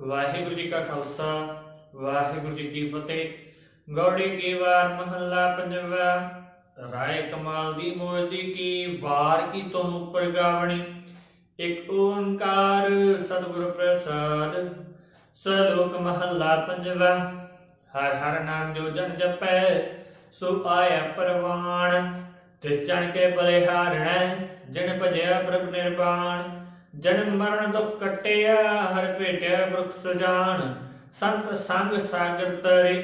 ਵਾਹਿਗੁਰੂ ਜੀ ਕਾ ਖਾਲਸਾ, ਵਾਹਿਗੁਰੂ ਜੀ ਕੀ ਫਤਿਹ। ਗੌੜੀ ਕੀ ਵਾਰ ਮਹੱਲਾ ਪੰਜਵਾ, ਰਾਏ ਕਮਾਲ ਦੀ ਮੋਦੀ ਕੀ ਵਾਰ ਕੀ ਤੁਮ ਉੱਪਰ ਗਾਵਣੀ ਇੱਕ ਓੰਕਾਰ ਸਤਿਗੁਰ ਪ੍ਰਸਾਦ, ਸਲੋਕ ਮਹੱਲਾ ਪੰਜਵਾ। ਹਰ ਹਰ ਨਾਮ ਜੋ ਜਨ ਜਪੈ, ਸੋ ਆਇਆ ਪਰਵਾਣ। ਤਿਸ ਜਨ ਕੇ ਬਲਿਹਾਰਣੈ, ਜਿਨ ਭਜਿਆ ਪ੍ਰਭ ਨਿਰਵਾਣ। ਜਨਮ ਮਰਨ ਦੁਖ ਕਟਿਆ, ਹਰ ਭੇਟਿਆ ਬ੍ਰਖ ਸਜਾਨ। ਸੰਤ ਸੰਗ ਸਾਗਰ ਤਰੇ,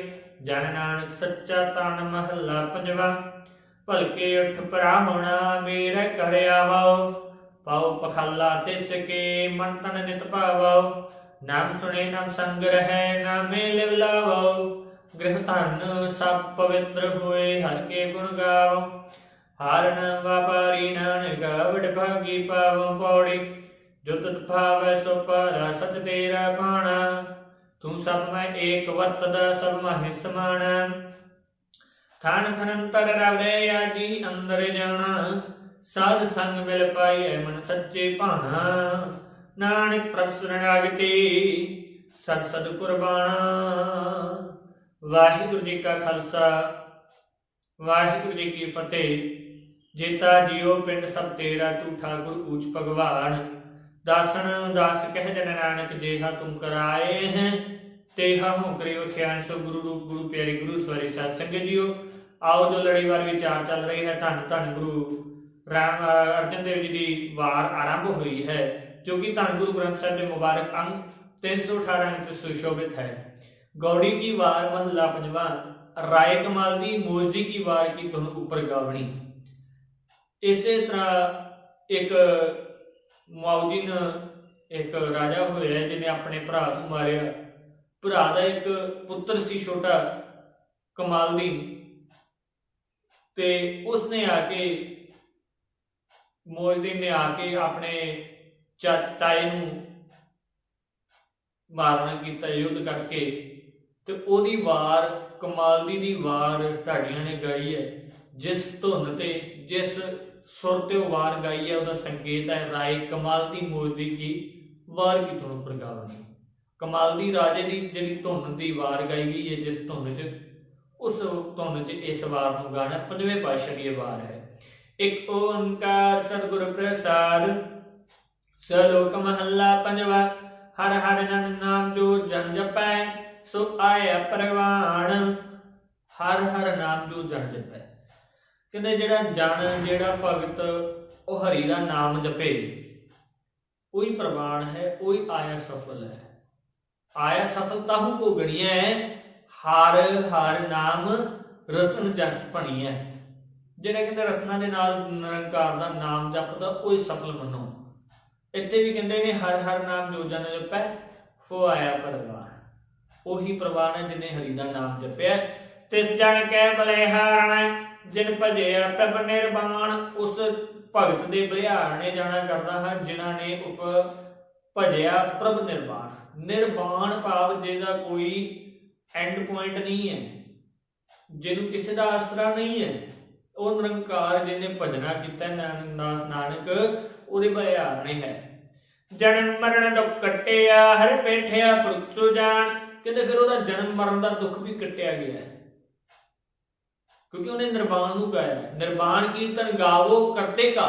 ਜਨ ਨਾਨਕ ਸੱਚਾ ਤਨ ਮਹੱਲਾ ਪੰਜਵਾ। ਭਲਕੇ ਉਠ ਪਰਾਹੁਣਾ ਮੇਰੇ ਘਰ ਆਵੋ ਪਾਉ ਪਖਾਲਾ ਤਿਸ ਕੇ ਮਨ ਤਨ ਨਿਤ ਭਾਵੋ ਨਾਮ ਸੁਣੇ, ਨਾਮ ਸੰਗ ਰਹੈ, ਨਾਮੇ ਲਿਵ ਲਾਵੋ ਗ੍ਰਹਿ ਧਨ ਸਭ ਪਵਿੱਤਰ ਹੋਏ, ਹਰ ਕੇ ਗੁਣ ਗਾਵੋ ਹਾਰਨ ਵਪਾਰੀ ਨਾਨਕ ਵਡ ਭਾਗੀ ਪਾਵੋ ਪੌੜੀ। ਜੋ ਭਾਵੈ ਸੋ ਪਾਰਾ ਸਚ ਤੇਰਾ ਬਾਣਾ। ਤੂੰ ਸਭ ਮੈਂ ਏਕ ਵਰਤਦਾ, ਸਭ ਮਹਿ ਮਾਣਾ। ਥਾਨ ਥਨੰਤਰ ਰਵੈ ਆਜੀ, ਅੰਦਰ ਜਾਣਾ। ਸਾਧ ਸੰਗ ਮਿਲ ਪਾਈਐ ਮਨ ਸੱਚੇ ਭਾਣਾ। ਨਾਨਕ ਪ੍ਰਭ ਸੁਰਣਾਗਤੀ ਸਤ ਸਦ ਕੁਰਬਾਨਾ ਵਾਹਿਗੁਰੂ ਜੀ ਕਾ ਖਾਲਸਾ, ਵਾਹਿਗੁਰੂ ਜੀ ਕੀ ਫਤਿਹ। ਜੇਤਾ ਜੀਓ ਪਿੰਡ ਸਭ ਤੇਰਾ ਤੂੰ ਠਾਕੁਰ ਊਚ ਭਗਵਾਨ। ਦਾਸਨ ਦਾਸ ਕਹਿ ਜਨ ਨਾਨਕ ਜੇਹਾ ਤੁਮ ਕਰਾਏ ਹੈ। ਤੇਹਾ ਹੋ ਕਰਿਓ ਸੋ ਗੁਰੂ ਰੂਪ, ਗੁਰੂ ਪਿਆਰੇ ਗੁਰੂ ਸਵਾਰੀ ਸਾਧ ਸੰਗਤ ਜੀਓ। ਆਓ ਜੋ ਲੜੀਵਾਰ ਵਿਚਾਰ ਚੱਲ ਰਹੀ ਹੈ, ਧੰਨ ਧੰਨ ਗੁਰੂ ਰਾਮ ਅਰਜਨ ਦੇਵ ਜੀ ਦੀ ਵਾਰ ਆਰੰਭ ਹੋਈ ਹੈ, ਜੋ ਕਿ ਧੰਨ ਗੁਰੂ ਗ੍ਰੰਥ ਸਾਹਿਬ ਦੇ ਮੁਬਾਰਕ ਅੰਗ 318 ਅੰਕ ਸੁਸ਼ੋਭਿਤ ਹੈ। ਗੌੜੀ ਕੀ ਵਾਰ ਮਹੱਲਾ ਪੰਜਵਾ, ਰਾਏ ਕਮਾਲ ਦੀ, ਮੋਜ਼ਦੀ ਕੀ ਵਾਰ ਕੀ ਤੁਹਾਨੂੰ ਉੱਪਰ ਗਾਵਣੀ। ਇਸੇ ਤਰ੍ਹਾਂ ਇੱਕ ਮੁਆਵਜਿਨ ਇੱਕ ਰਾਜਾ ਹੋਇਆ ਜਿਹਨੇ ਆਪਣੇ ਭਰਾ ਨੂੰ ਮਾਰਿਆ। ਭਰਾ ਦਾ ਇੱਕ ਪੁੱਤਰ ਸੀ ਛੋਟਾ, ਕਮਾਲਦੀਨ। ਤੇ ਉਸਨੇ ਆ ਕੇ ਮੋਜਦੀਨ ਨੇ ਆ ਕੇ ਆਪਣੇ ਚਾ- ਤਾਏ ਨੂੰ ਮਾਰਨਾ ਕੀਤਾ, ਯੁੱਧ ਕਰਕੇ। ਤੇ ਉਹਦੀ ਵਾਰ ਕਮਾਲਦੀ ਦੀ ਵਾਰ ਢਾਡੀਆਂ ਨੇ ਗਾਈ ਹੈ। ਜਿਸ ਧੁਨ ਤੇ, ਜਿਸ ਸੁਰ ਤੇ ਵਾਰ ਗਾਈ ਹੈ ਉਹਦਾ ਸੰਕੇਤ ਹੈ, ਰਾਏ ਕਮਾਲਦੀ ਮੋਜਦੀ ਕੀ, ਵਾਰ ਕੀ ਧੁਨ ਪ੍ਰਗਾਵਣੀ ਕਮਾਲਦੀ ਰਾਜੇ ਦੀ ਜਿਹੜੀ ਧੁਨ ਦੀ ਵਾਰ ਗਾਈ ਗਈ ਹੈ, ਜਿਸ ਧੁਨ 'ਚ, ਉਸ ਧੁਨ 'ਚ ਇਸ ਵਾਰ ਨੂੰ ਗਾਣਾ ਪੰਜਵੇਂ ਪਾਤਸ਼ਾਹ ਦੀ ਵਾਰ ਹੈ। ਇੱਕ ਓੰਕਾਰ ਸਤਿਗੁਰ ਪ੍ਰਸਾਦ, ਸਲੋਕ ਮਹੱਲਾ ਪੰਜਵਾ, ਹਰ ਹਰ ਨਨ ਨਾਮ ਜੋ ਜਨ ਜਪੈ, ਸੋ ਆਇਆ ਪਰਵਾਣ ਹਰ ਹਰ ਨਾਮ ਜੋ ਜਨ ਜਪੈ। ਕਹਿੰਦੇ ਜਿਹੜਾ ਜਨ, ਜਿਹੜਾ ਭਗਤ, ਉਹ ਹਰੀ ਦਾ ਨਾਮ ਜਪੇ। ਉਹੀ ਪ੍ਰਵਾਣ ਹੈ ਉਹੀ ਆਇਆ ਸਫਲ ਹੈ। ਆਇਆ ਸਫਲਤਾ ਹੂੰ ਕੋ ਗਣੀਐ ਹਰ ਹਰ ਨਾਮ ਰਤਨ ਜਸ ਭਣੀਐ ਜਿਹੜਾ ਕਹਿੰਦੇ ਰਸਨਾ ਦੇ ਨਾਲ ਨਿਰੰਕਾਰ ਦਾ ਨਾਮ ਜਪਦਾ, ਉਹੀ ਸਫਲ ਮੰਨੋ। ਇੱਥੇ ਵੀ ਕਹਿੰਦੇ ਨੇ, ਹਰ ਹਰ ਨਾਮ ਜੋ ਜਨ ਜਪੈ ਫੋ ਆਇਆ ਪਰਵਾਨ। ਉਹੀ ਪ੍ਰਵਾਨ ਹੈ ਜਿਨੇ ਹਰੀ ਦਾ ਨਾਮ ਜਪਿਆ। ਤਿਸ ਜਨ ਕੈ ਬਲਿਹਾਰਣ ਜਿਨ ਭਜਿਆ ਪ੍ਰਭ ਨਿਰਵਾਣ ਉਸ ਭਗਤ ਦੇ ਬਲਿਹਾਰਣੇ ਜਾਣਾ ਕਰਦਾ ਹੈ, ਜਿਨ੍ਹਾਂ ਨੇ ਉਸ ਭਜਿਆ ਪ੍ਰਭ ਨਿਰਵਾਣ ਨਿਰਵਾਣ ਭਾਵ ਜਿਹਦਾ ਕੋਈ ਐਂਡ ਪੁਆਇੰਟ ਨਹੀਂ ਹੈ, ਜਿਹਨੂੰ ਕਿਸੇ ਦਾ ਆਸਰਾ ਨਹੀਂ ਹੈ, ਉਹ ਨਿਰੰਕਾਰ ਜਿਹਨੇ ਭਜਨਾ ਕੀਤਾ ਨਾਨਕ ਨਾਨਕ ਉਹਦੇ ਬਲਿਹਾਰਣੇ ਹੈ। ਜਨਮ ਮਰਨ ਦੁੱਖ ਕੱਟਿਆ, ਹਰ ਪੇਠਿਆ ਪੁਰਖ ਜਾਣ ਕਹਿੰਦੇ ਫਿਰ ਉਹਦਾ ਜਨਮ ਮਰਨ ਦਾ ਦੁੱਖ ਵੀ ਕੱਟਿਆ ਗਿਆ ਹੈ। ਕਿਉਂਕਿ ਉਹਨੇ ਨਿਰਵਾਣ ਨੂੰ ਗਾਇਆ ਹੈ। ਨਿਰਵਾਣ ਕੀਰਤਨ ਗਾਵੋ ਕਰਤੇ ਕਾ।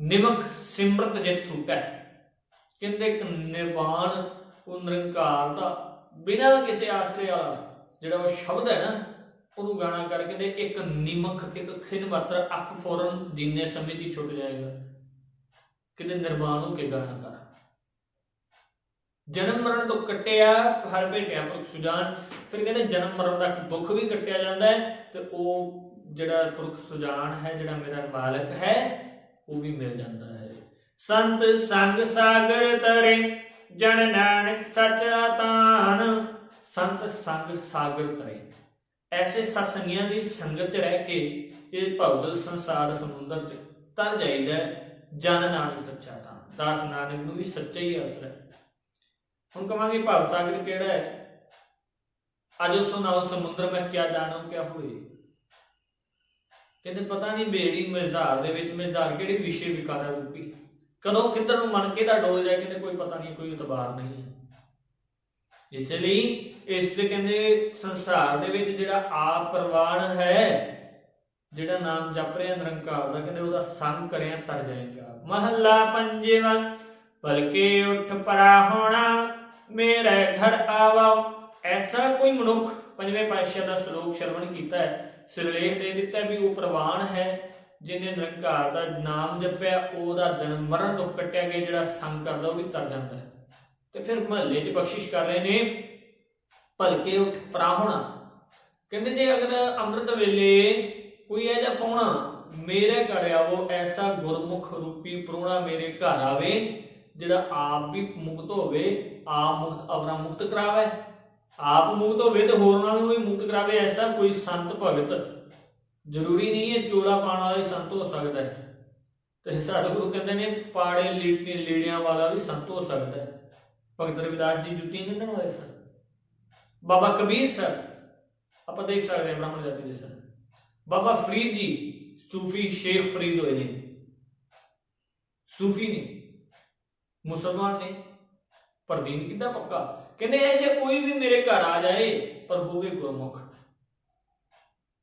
ਨਿਮਕ ਸਿਮਰਤ ਜਿਤ ਸੂਟੈ ਕਹਿੰਦੇ ਨਿਰਵਾਣ ਉਹ ਨਿਰੰਕਾਰ ਦਾ ਬਿਨਾਂ ਕਿਸੇ ਆਸਰੇ ਵਾਲਾ ਜਿਹੜਾ ਉਹ ਸ਼ਬਦ ਹੈ ਨਾ, ਉਹਨੂੰ ਗਾਣਾ ਕਰਕੇ ਕਹਿੰਦੇ ਇੱਕ ਨਿਮਕ ਇੱਕ ਖਿਨ ਮਾਤਰ ਅੱਖ ਫੌਰਨ ਦੀਨੇ ਸਮੇਂ 'ਚ ਛੁੱਟ ਜਾਏਗਾ। ਕਿਤੇ ਨਿਰਵਾਣ ਹੋ ਕੇ ਗਾਣਾ ਕਰ ਜਨਮ ਮਰਨ ਤੋਂ ਕੱਟਿਆ ਹਰ ਭੇਟਿਆ ਪੁਰਖ ਸੁਜਾਨ। ਫਿਰ ਕਹਿੰਦੇ ਜਨਮ ਮਰਨ ਦਾ ਦੁੱਖ ਵੀ ਕੱਟਿਆ ਜਾਂਦਾ ਹੈ ਤੇ ਉਹ ਜਿਹੜਾ ਪੁਰਖ ਸੁਜਾਨ ਹੈ, ਜਿਹੜਾ ਮੇਰਾ ਮਾਲਕ ਹੈ, ਉਹ ਵੀ ਮਿਲ ਜਾਂਦਾ ਹੈ। ਸੰਤ ਸੰਗ ਸਾਗਰ ਤਰੇ, ਜਨ ਨਾਨਕ ਸੱਚਾ ਤਾਨ। ਸੰਤ ਸੰਗ ਸਾਗਰ ਤਰੇ। ਐਸੇ ਸਤਸੰਗੀਆਂ ਦੀ ਸੰਗਤ ਰਹਿ ਕੇ ਇਹ ਭੌਤਿਕ ਸੰਸਾਰ ਸਮੁੰਦਰ 'ਚ ਤਰ ਜਾਈਦਾ ਹੈ। ਜਨ ਨਾਨਕ ਸੱਚਾ ਤਾਨ। ਦਾਸ ਨਾਨਕ ਨੂੰ ਵੀ ਸੱਚਾ ਹੀ ਅਸਰ ਹੈ। ਹੁਣ ਕਹਾਂਗੇ ਭਵ ਸਾਗਰ ਕਿਹੜਾ ਹੈ? ਅਜੋ ਸੁਨਾਓ ਸਮੁੰਦਰ ਮੈਂ ਕਿਆ ਜਾਣੋ ਕਿਆ ਹੋਏ? ਕਹਿੰਦੇ ਪਤਾ ਨਹੀਂ ਬੇੜੀ ਮਜ਼ਦਾਰ ਦੇ ਵਿੱਚ ਮਜ਼ਦਾਰ ਕਿਹੜੇ ਵਿਸ਼ੇ ਵਿਕਾਰਾ ਰੂਪੀ? ਕਦੋਂ ਕਿੱਧਰ ਨੂੰ ਮਨ ਕਿਹਦਾ ਡੋਲ ਜਾਏ, ਕਿਤੇ ਕੋਈ ਪਤਾ ਨਹੀਂ, ਕੋਈ ਇਤਬਾਰ ਨਹੀਂ ਇਸ ਲਈ ਇਸ ਤੇ ਕਹਿੰਦੇ ਸੰਸਾਰ ਦੇ ਵਿੱਚ ਜਿਹੜਾ ਆਪ ਪ੍ਰਵਾਨ ਹੈ, ਜਿਹੜਾ ਨਾਮ ਜਪ ਰਿਹਾ ਨਿਰੰਕਾਰ ਦਾ, ਕਹਿੰਦੇ ਉਹਦਾ ਸੰਗ ਕਰਿਆ ਤਰ ਜਾਏਗਾ। ਮਹੱਲਾ ਪੰਜਵਾਂ ਭਲਕੇ ਉਠ ਪਰਾ ਹੋਣਾ ਮੇਰੇ ਘਰ ਆਵਾ ਐਸਾ ਕੋਈ ਮਨੁੱਖ ਪੰਜਵੇਂ ਪਾਤਸ਼ਾਹ ਦਾ ਸ਼ਲੋਕ ਸ਼ਰਵਣ ਕੀਤਾ ਹੈ ਸਿਰਲੇਖ ਦੇ ਦਿੱਤਾ ਵੀ ਉਹ ਪ੍ਰਵਾਨ ਹੈ ਜਿਹਨੇ ਨਿਰੰਕਾਰ ਦਾ ਨਾਮ ਜਪਿਆ ਉਹਦਾ ਜਨਮ ਮਰਨ ਤੋਂ ਕੱਟਿਆ ਗਿਆ ਜਿਹੜਾ ਸੰਗ ਕਰਦਾ ਉਹ ਵੀ ਤਰ ਜਾਂਦਾ ਹੈ ਤੇ ਫਿਰ ਮਹੱਲੇ 'ਚ ਬਖਸ਼ਿਸ਼ ਕਰ ਰਹੇ ਨੇ ਭਲਕੇ ਉੱਠ ਪਰਾ ਹੋਣਾ ਕਹਿੰਦੇ ਜੇ ਅਗਰ ਅੰਮ੍ਰਿਤ ਵੇਲੇ ਕੋਈ ਇਹ ਜਿਹਾ ਪਾਉਣਾ ਮੇਰੇ ਘਰ ਆਵੋ ਐਸਾ ਗੁਰਮੁਖ ਰੂਪੀ ਪ੍ਰੋਣਾ ਮੇਰੇ ਘਰ ਆਵੇ ਜਿਹੜਾ ਆਪ ਵੀ ਮੁਕਤ ਹੋਵੇ ਆਪ ਮੁਕਤ ਅਵਰਾ ਮੁਕਤ ਕਰਾਵੇ। ਆਪ ਮੁਕਤ ਹੋਵੇ ਤੇ ਹੋਰਨਾਂ ਨੂੰ ਵੀ ਮੁਕਤ ਕਰਾਵੇ ਐਸਾ ਕੋਈ ਸੰਤ ਭਗਤ ਜ਼ਰੂਰੀ ਨਹੀਂ ਹੈ, ਚੋਲਾ ਪਾਣ ਵਾਲਾ ਹੀ ਸੰਤ ਹੋ ਸਕਦਾ ਹੈ। ਤੇ ਸਾਡੇ ਕਹਿੰਦੇ ਨੇ, ਪਾੜੇ ਲੀੜੇ ਲੀੜਿਆਂ ਵਾਲਾ ਵੀ ਸੰਤ ਹੋ ਸਕਦਾ ਹੈ। ਭਗਤ ਰਵਿਦਾਸ ਜੀ ਜੁੱਤੀਆਂ ਗੰਢਣ ਵਾਲੇ ਸਨ। ਬਾਬਾ ਕਬੀਰ ਸਰ, ਆਪਾਂ ਦੇਖ ਸਕਦੇ ਹਾਂ ਬ੍ਰਾਹਮਣ ਜਾਤੀ ਦੇ ਸਨ। ਬਾਬਾ ਫਰੀਦ ਜੀ, ਸੂਫੀ ਸ਼ੇਖ ਫਰੀਦ ਹੋਏ ਨੇ। ਸੂਫੀ ਨੇ, ਮੁਸਲਮਾਨ ਨੇ। ਪਰਦੀਨ ਕਿੱਦਾਂ ਪੱਕਾ? ਕਹਿੰਦੇ ਇਹ ਜੇ ਕੋਈ ਵੀ ਮੇਰੇ ਘਰ ਆ ਜਾਏ, ਪਰ ਹੋਵੇ ਗੁਰਮੁਖ।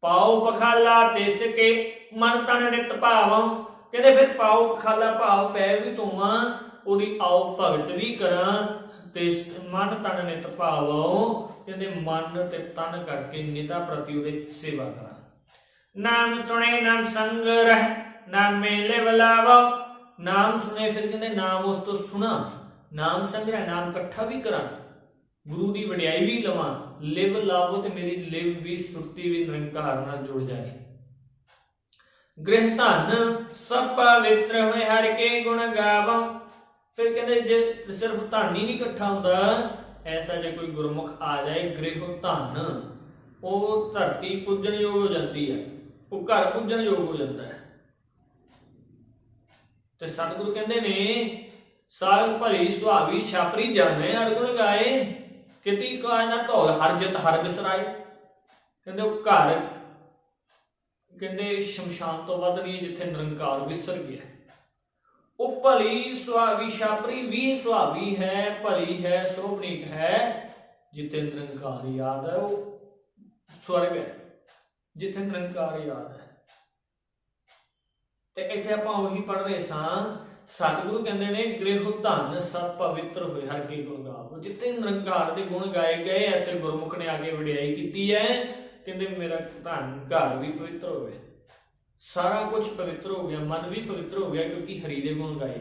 ਪਾਉ ਪਖਾਲਾ ਤਿਸ ਕੇ ਮਨ ਤਨ ਨਿਤ ਭਾਵੰ। ਕਹਿੰਦੇ ਫਿਰ ਪਾਉ ਪਖਾਲਾ ਭਾਵ ਪੈ ਵੀ ਧੋਵਾਂ, ਉਹਦੀ ਆਉ ਭਗਤ ਵੀ ਕਰਾਂ, ਤੇ ਮਨ ਤਨ ਨਿਤ ਭਾਵੋ। ਕਹਿੰਦੇ ਮਨ ਤੇ ਤਨ ਕਰਕੇ ਨਿਤਾ ਪ੍ਰਤੀ ਉਹਦੇ ਸੇਵਾ ਕਰਾਂ। ਨਾਮ ਸੁਣੇ, ਨਾਮ ਸੰਗ ਰਹਿ, ਨਾਮ ਮੇਲੇ ਬਲਾਵੋ ਨਾਮ ਸੁਣੇ, ਫਿਰ ਕਹਿੰਦੇ ਨਾਮ ਉਸ ਤੋਂ ਸੁਣਾ। ਨਾਮ ਸੰਗ੍ਰਹਿ, ਨਾਮ ਇਕੱਠਾ ਵੀ ਕਰਾਂ, ਗੁਰੂ ਦੀ ਵਡਿਆਈ ਵੀ ਲਵਾਂ, ਲਿਵ ਲਾਵੋ ਤੇ ਮੇਰੀ ਲਿਵ ਵੀ ਸੁਰਤੀ ਵੀ ਨਿਰੰਕਾਰ ਨਾਲ ਜੁੜ ਜਾਏ ਗ੍ਰਹਿ ਧਨ ਸਭ ਪਵਿੱਤਰ ਹੋਏ ਹਰ ਕੇ ਗੁਣ ਗਾਵਾਂ। ਫਿਰ ਕਹਿੰਦੇ ਜੇ ਸਿਰਫ ਧਨ ਹੀ ਨਹੀਂ ਇਕੱਠਾ ਹੁੰਦਾ, ਐਸਾ ਜੇ ਕੋਈ ਗੁਰਮੁਖ ਆ ਜਾਏ, ਗ੍ਰਹਿ ਧਨ, ਉਹ ਧਰਤੀ ਪੂਜਣ ਯੋਗ ਹੋ ਜਾਂਦੀ ਹੈ, ਉਹ ਘਰ ਪੂਜਣ ਯੋਗ ਹੋ ਜਾਂਦਾ ਹੈ। ਤੇ ਸਤਿਗੁਰੂ ਕਹਿੰਦੇ ਨੇ ਸਾਗ ਭਲੀ, ਸੁਹਾਵੀ, ਛਾਪਰੀ ਜਾਣੇ, ਅਰਗੁਣ ਗਾਏ, ਕਿਤੀ ਕਾਇ ਨਾ ਧੌਲ, ਹਰ ਜਿਤ, ਹਰ ਬਿਸਰਾਏ। ਕਹਿੰਦੇ ਉਹ ਘਰ, ਕਹਿੰਦੇ ਸ਼ਮਸ਼ਾਨ ਤੋਂ ਵੱਧ ਨਹੀਂ ਜਿੱਥੇ ਨਿਰੰਕਾਰ ਵਿਸਰ ਗਿਆ ਉਹ ਭਲੀ, ਸੁਹਾਵੀ, ਛਾਪਰੀ ਵੀ ਸੁਹਾਵੀ ਹੈ, ਭਲੀ ਹੈ ਸੋਭਨੀਕ ਹੈ, ਜਿੱਥੇ ਨਿਰੰਕਾਰ ਯਾਦ ਹੈ, ਉਹ ਸਵਰਗ ਹੈ, ਜਿੱਥੇ ਨਿਰੰਕਾਰ ਯਾਦ ਹੈ। ਤੇ ਇੱਥੇ ਆਪਾਂ ਉਹੀ ਪੜ੍ਹ ਰਹੇ ਸਾਂ ਸਤਿਗੁਰੂ ਕਹਿੰਦੇ ਨੇ, ਗ੍ਰਹਿ ਧਨ ਸਭ ਪਵਿੱਤਰ ਹੋਏ ਹਰ ਕੀ ਗੁਣ ਗਾਵੋ। ਜਿੱਥੇ ਨਿਰੰਕਾਰ ਦੇ ਗੁਣ ਗਾਏ ਗਏ, ਐਸੇ ਗੁਰਮੁਖ ਨੇ ਆਗੇ ਵਡਿਆਈ ਕੀਤੀ ਹੈ। ਕਹਿੰਦੇ, ਮੇਰਾ ਧਨ ਘਰ ਵੀ ਪਵਿੱਤਰ ਹੋਵੇ। ਸਾਰਾ ਕੁਝ ਪਵਿੱਤਰ ਹੋ ਗਿਆ, ਮਨ ਵੀ ਪਵਿੱਤਰ ਹੋ ਗਿਆ, ਕਿਉਂਕਿ ਹਰੀ ਦੇ ਗੁਣ ਗਾਏ।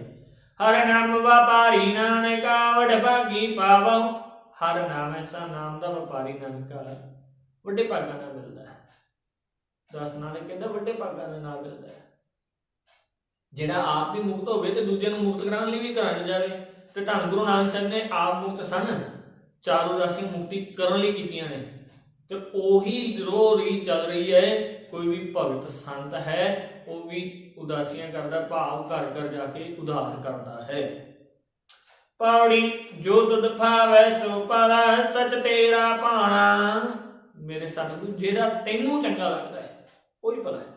ਹਰ ਨਾਮ ਵਪਾਰੀ ਨਾਨਕਾ ਵਡ ਭਾਗੀ ਪਾਵੋ। ਹਰ ਨਾਮ ਐਸਾ ਨਾਮ ਦਾ ਵਪਾਰੀ ਨਾਨਕਾ ਵੱਡੇ ਭਾਗਾਂ ਨਾਲ ਮਿਲਦਾ ਹੈ। ਦਸ ਨਾਨਕ ਕਹਿੰਦਾ, ਵੱਡੇ ਭਾਗਾਂ ਦੇ ਨਾਲ ਮਿਲਦਾ ਹੈ। ਜਿਹੜਾ ਆਪ ਵੀ ਮੁਕਤ ਹੋਵੇ ਤੇ ਦੂਜੇ ਨੂੰ ਮੁਕਤ ਕਰਾਉਣ ਲਈ ਵੀ ਕਰਾਇਆ ਜਾਵੇ। ਤੇ ਧੰਨ ਗੁਰੂ ਨਾਨਕ ਸਾਹਿਬ ਨੇ ਆਪ ਮੁਕਤ ਸਨ, ਚਾਰ ਉਦਾਸੀਆਂ ਮੁਕਤੀ ਕਰਨ ਲਈ ਕੀਤੀਆਂ ਨੇ। ਤੇ ਉਹੀ ਰੋ ਰਹੀ ਚੱਲ ਰਹੀ ਹੈ, ਕੋਈ ਵੀ ਭਗਤ ਸੰਤ ਹੈ, ਉਹ ਵੀ ਉਦਾਸੀਆਂ ਕਰਦਾ, ਭਾਵ ਘਰ ਘਰ ਜਾ ਕੇ ਉਧਾਰ ਕਰਦਾ ਹੈ। ਪੌੜੀ ਜੋ ਦੁੱਧ ਭਾਵੈ ਸੋ ਪਾਲਾ ਸਚ ਤੇਰਾ ਭਾਣਾ। ਮੇਰੇ ਸਤਿਗੁਰੂ, ਜਿਹੜਾ ਤੈਨੂੰ ਚੰਗਾ ਲੱਗਦਾ ਹੈ, ਉਹੀ ਭਲਾ ਹੈ।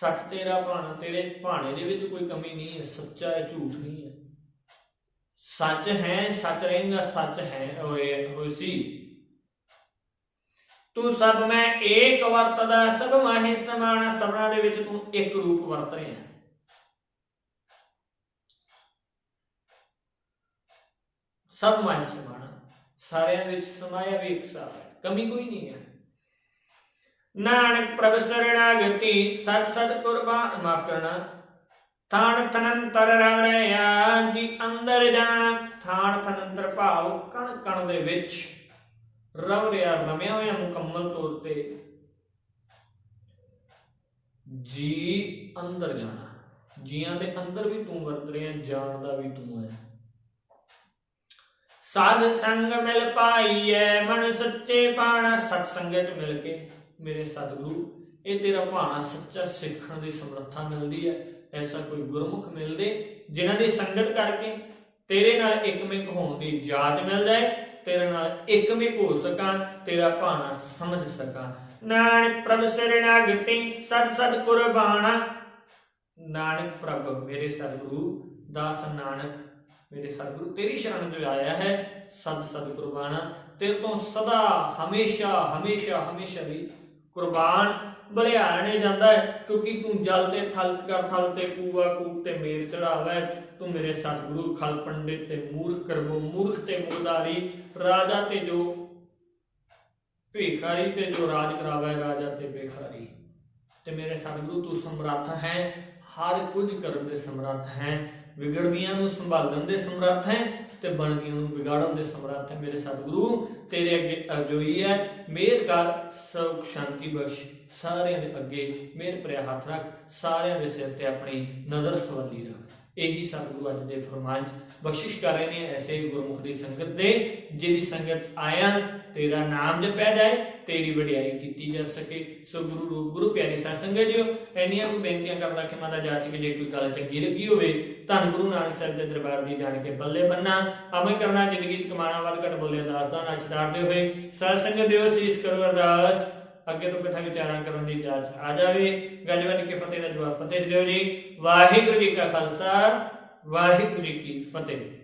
ਸੱਚ ਤੇਰਾ ਭਾਣਾ, ਤੇਰੇ ਭਾਣੇ ਦੇ ਵਿੱਚ ਕੋਈ ਕਮੀ ਨਹੀਂ ਹੈ, ਸੱਚਾ ਹੈ, ਝੂਠ ਨਹੀਂ ਹੈ। ਸੱਚ ਹੈ, ਸੱਚ ਰਹੇਗਾ ਸੱਚ ਹੈ, ਹੋਏ ਹੋਈ ਤੂੰ ਸਭ ਮੈਂ ਏਕ ਵਰਤਦਾ, ਸਭ ਮਾਹੇ ਸਮਾਨ ਸਭਨਾਂ ਦੇ ਵਿੱਚ ਤੂੰ ਇੱਕ ਰੂਪ ਵਰਤ ਰਿਹਾ ਸਭ ਮਾਹੇ ਸਮਾਨ ਸਾਰਿਆਂ ਵਿੱਚ ਸਮਾਇਆ ਵੀ ਇੱਕ ਸਾਰ ਹੈ। ਕਮੀ ਕੋਈ ਨਹੀਂ ਹੈ। ਨਾਨਕ ਪ੍ਰਭ ਸਰਣਾਗਤੀ ਸਤ ਸਤ ਕੁਰਬਾਨ, ਮਾਫ ਕਰਨਾ। ਥਾਨ ਤਨੰਤਰ ਰਵਰਿਆ ਜੀ ਅੰਦਰ ਜਾਣਾ। ਥਾਨ ਤਨੰਤਰ ਭਾਵ ਕਣ ਕਣ ਦੇ ਵਿੱਚ ਰਵਰਿਆ ਰਮਿਆ ਹੋਇਆ ਮੁਕੰਮਲ ਤੌਰ ਤੇ। ਜੀ ਅੰਦਰ ਜਾਣਾ। ਜੀਆਂ ਦੇ ਅੰਦਰ ਵੀ ਤੂੰ ਵਰਤ ਰਿਹਾ ਜਾਣਦਾ ਵੀ ਤੂੰ ਹੈ। ਸਾਧ ਸੰਗ ਮਿਲ ਪਾਈਐ, ਮਨ ਸੱਚੇ ਪਾਣਾ ਸਤ ਸੰਗਤ ਮਿਲ ਕੇ। ਮੇਰੇ ਸਤਿਗੁਰੂ, ਇਹ ਤੇਰਾ ਭਾਣਾ ਸੱਚਾ ਸਿੱਖਣ ਦੀ ਸਮਰੱਥਾ ਮਿਲਦੀ ਹੈ, ਐਸਾ ਕੋਈ ਗੁਰਮੁਖ ਮਿਲਦੇ ਜਿਨ੍ਹਾਂ ਦੀ ਸੰਗਤ ਕਰਕੇ ਤੇਰੇ ਨਾਲ ਇੱਕਮਿਕ ਹੋਣ ਦੀ ਜਾਚ ਮਿਲ ਜਾਏ ਤੇਰੇ ਨਾਲ ਇੱਕਮਿਕ ਹੋ ਸਕਾਂ, ਤੇਰਾ ਭਾਣਾ ਸਮਝ ਸਕਾਂ। ਨਾਨਕ ਪ੍ਰਭ ਸਰਣਾਗਤੀ ਸਤ ਸਤ ਕੁਰਬਾਨਾ। ਨਾਨਕ ਪ੍ਰਭ ਮੇਰੇ ਸਤਿਗੁਰੂ, ਦਾਸ ਨਾਨਕ ਮੇਰੇ ਸਤਿਗੁਰੂ, ਤੇਰੀ ਸ਼ਰਨ ਚ ਆਇਆ ਹੈ, ਸਦ ਸਦ ਕੁਰਬਾਨਾ। ਤੇਰੇ ਤੋਂ ਸਦਾ ਹਮੇਸ਼ਾ ਹਮੇਸ਼ਾ ਹਮੇਸ਼ਾ ਲਈ ਕੁਰਬਾਨ ਬਲਿਆਣੇ ਜਾਂਦਾ ਹੈ, ਕਿਉਂਕਿ ਤੂੰ ਜਲ ਤੇ ਥਲ ਕਰ, ਥਲ ਤੇ ਕੂਆ, ਕੂਪ ਤੇ ਮੇਰ ਚੜਾਵੈ ਤੂੰ ਮੇਰੇ ਸਤਿਗੁਰੂ, ਖਲ ਪੰਡਿਤ ਤੇ ਮੂਰਖ ਕਰਬੋ ਮੂਰਖ ਤੇ ਮੁਰਦਾਰੀ ਰਾਜਾ ਤੇ ਜੋ ਭੇਖਾਰੀ ਤੇ ਜੋ ਰਾਜ ਕਰਾਵੇ, ਰਾਜਾ ਤੇ ਭੇਖਾਰੀ। ਤੇ ਮੇਰੇ ਸਤਿਗੁਰੂ, ਤੂੰ ਸਮਰੱਥ ਹੈ, ਹਰ ਕੁਝ ਕਰਨ ਦੇ ਸਮਰੱਥ ਹੈ। ਵਿਗੜਵੀਆਂ ਨੂੰ ਸੰਭਾਲਣ ਦੇ ਸਮਰੱਥ ਹੈ ਤੇ ਬਣਵੀਆਂ ਨੂੰ ਵਿਗਾੜਨ ਦੇ ਸਮਰੱਥ ਹੈ। ਮੇਰੇ ਸਤਿਗੁਰੂ, ਤੇਰੇ ਅੱਗੇ ਅਰਜ਼ੋਈ ਹੈ, ਮਿਹਰ ਕਰ, ਸੁਖ, ਸ਼ਾਂਤੀ ਬਖਸ਼, ਸਾਰਿਆਂ ਦੇ ਅੱਗੇ ਮਿਹਰ ਪ੍ਰਿਆ ਹੱਥ ਰੱਖ, ਸਾਰਿਆਂ ਦੇ ਸਿਰ ਤੇ ਆਪਣੀ ਨਜ਼ਰ ਸਵਾਲੀ ਰੱਖ। ਇਹੀ ਸਤਿਗੁਰੂ ਅੱਜ ਦੇ ਫਰਮਾਨ ਬਖਸ਼ਿਸ਼ ਕਰ ਰਹੇ ਨੇ ਐਸੇ ਗੁਰਮੁਖ ਦੀ ਸੰਗਤ ਦੇ, ਜਿਹਦੀ ਸੰਗਤ ਆਇਆ ਤੇਰਾ ਨਾਮ ਜਪਿਆ ਜਾਏ, ਤੇਰੀ ਵਡਿਆਈ ਕੀਤੀ ਜਾ ਸਕੇ। ਸੋ ਗੁਰੂ ਰੂਪ, ਗੁਰੂ ਪਿਆਰੇ ਸਾਧ ਸੰਗਤ ਜੀਓ ਇੰਨੀਆਂ ਕੁ ਬੇਨਤੀਆਂ ਕਰਦਾ ਕਿ ਮਾਤਾ ਜਾਚ ਕੇ ਜੇ ਕੋਈ ਗੱਲ ਚੰਗੀ ਲੱਗੀ ਹੋਵੇ, ਧੰਨ ਗੁਰੂ ਨਾਨਕ ਸਾਹਿਬ ਦੇ ਦਰਬਾਰ ਦੀ ਜਾਣ ਕੇ ਬੱਲੇ ਬੰਨਾ। ਅਮਲ ਕਰਨਾ ਜ਼ਿੰਦਗੀ ਚ ਕਮਾਣਾ ਵੱਧ ਘਟ ਬੋਲੇ ਅਰਦਾਸ ਦਾ ਨਾ ਛਡਾਰਦੇ ਹੋਏ। ਸਾਧ ਸੰਗਤ ਦਿਓ ਸੀਸ ਕਰੋ ਅਰਦਾਸ। ਅੱਗੇ ਤੋਂ ਕਥਾ ਵਿਚਾਰਾਂ ਕਰਨ ਦੀ ਜਾਂਚ ਆ ਜਾਵੇ ਗੱਲ ਬਣ ਕੇ ਫਤਿਹ ਦਾ ਜਵਾਬ। ਫਤਿਹ ਦਿਓ ਜੀ। ਵਾਹਿਗੁਰੂ ਜੀ ਕਾ ਖਾਲਸਾ, ਵਾਹਿਗੁਰੂ ਜੀ ਕੀ ਫਤਿਹ।